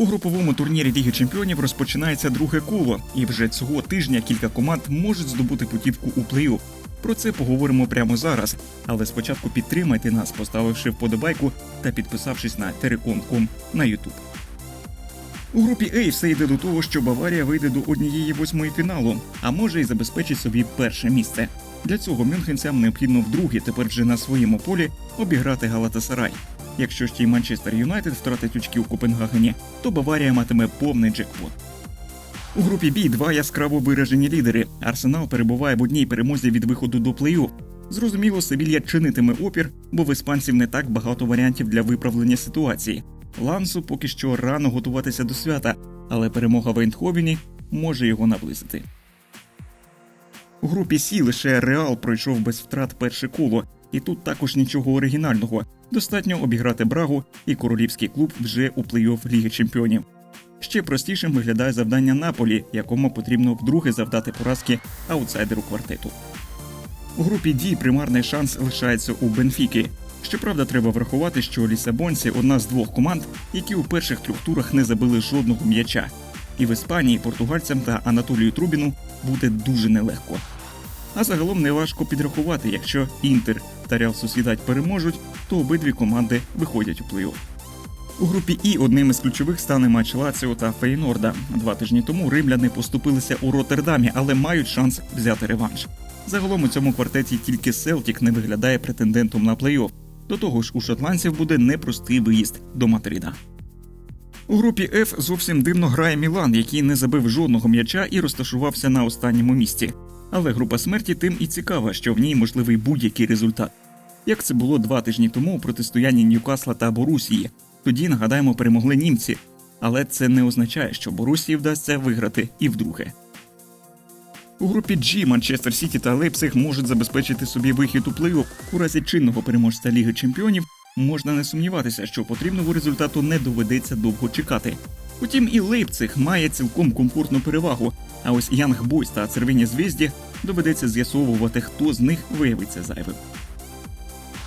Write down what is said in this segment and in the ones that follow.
У груповому турнірі Ліги Чемпіонів розпочинається друге коло, і вже цього тижня кілька команд можуть здобути путівку у плей-офф. Про це поговоримо прямо зараз. Але спочатку підтримайте нас, поставивши вподобайку та підписавшись на Terecom.com на YouTube. У групі А все йде до того, що Баварія вийде до однієї восьмої фіналу, а може й забезпечить собі перше місце. Для цього мюнхенцям необхідно вдруге тепер вже на своєму полі обіграти Галатасарай. Якщо ж ті Манчестер Юнайтед втратить очки у Копенгагені, то Баварія матиме повний джекпот. У групі Бі два яскраво виражені лідери. Арсенал перебуває в одній перемозі від виходу до плей-офф. Зрозуміло, Севілья чинитиме опір, бо в іспанців не так багато варіантів для виправлення ситуації. Лансу поки що рано готуватися до свята, але перемога в Ейндховені може його наблизити. У групі Сі лише Реал пройшов без втрат перше коло, і тут також нічого оригінального. Достатньо обіграти Брагу, і королівський клуб вже у плей-офф Ліги Чемпіонів. Ще простішим виглядає завдання Наполі, якому потрібно вдруге завдати поразки аутсайдеру квартету. У групі Ді примарний шанс лишається у Бенфіки. Щоправда, треба врахувати, що лісабонці одна з двох команд, які у перших трьох турах не забили жодного м'яча. І в Іспанії португальцям та Анатолію Трубіну буде дуже нелегко. А загалом неважко підрахувати, якщо Інтер та Реал Сосідать переможуть, то обидві команди виходять у плей-офф. У групі І одним із ключових стане матч Лаціо та Фейнорда. Два тижні тому римляни поступилися у Роттердамі, але мають шанс взяти реванш. Загалом у цьому квартеті тільки Селтік не виглядає претендентом на плей-офф. До того ж, у шотландців буде непростий виїзд до Мадрида. У групі F зовсім дивно грає Мілан, який не забив жодного м'яча і розташувався на останньому місці. Але група смерті тим і цікава, що в ній можливий будь-який результат. Як це було два тижні тому у протистоянні Ньюкасла та Борусії. Тоді, нагадаємо, перемогли німці. Але це не означає, що Борусії вдасться виграти і вдруге. У групі G Манчестер Сіті та Лейпциг можуть забезпечити собі вихід у плей-офф. У разі чинного переможця Ліги Чемпіонів можна не сумніватися, що потрібного результату не доведеться довго чекати. Утім, і Лейпциг має цілком комфортну перевагу. А ось Янг Бойс та Червені Звізді доведеться з'ясовувати, хто з них виявиться зайвим.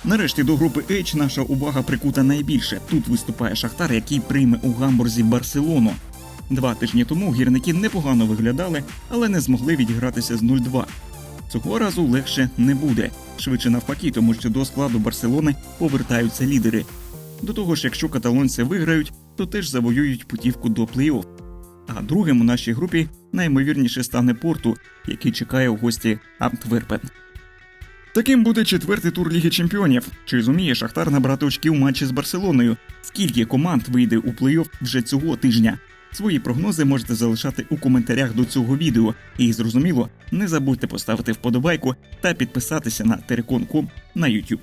Нарешті до групи H наша увага прикута найбільше. Тут виступає Шахтар, який прийме у гамбурзі Барселону. Два тижні тому гірники непогано виглядали, але не змогли відігратися з 0-2. Цього разу легше не буде. Швидше навпаки, тому що до складу Барселони повертаються лідери. До того ж, якщо каталонці виграють, то теж завоюють путівку до плей-офф. А другим у нашій групі найімовірніше стане Порту, який чекає у гості Антверпен. Таким буде четвертий тур Ліги Чемпіонів. Чи зуміє Шахтар набрати очки у матчі з Барселоною? Скільки команд вийде у плей-офф вже цього тижня? Свої прогнози можете залишати у коментарях до цього відео. І зрозуміло, не забудьте поставити вподобайку та підписатися на Terecon.com на YouTube.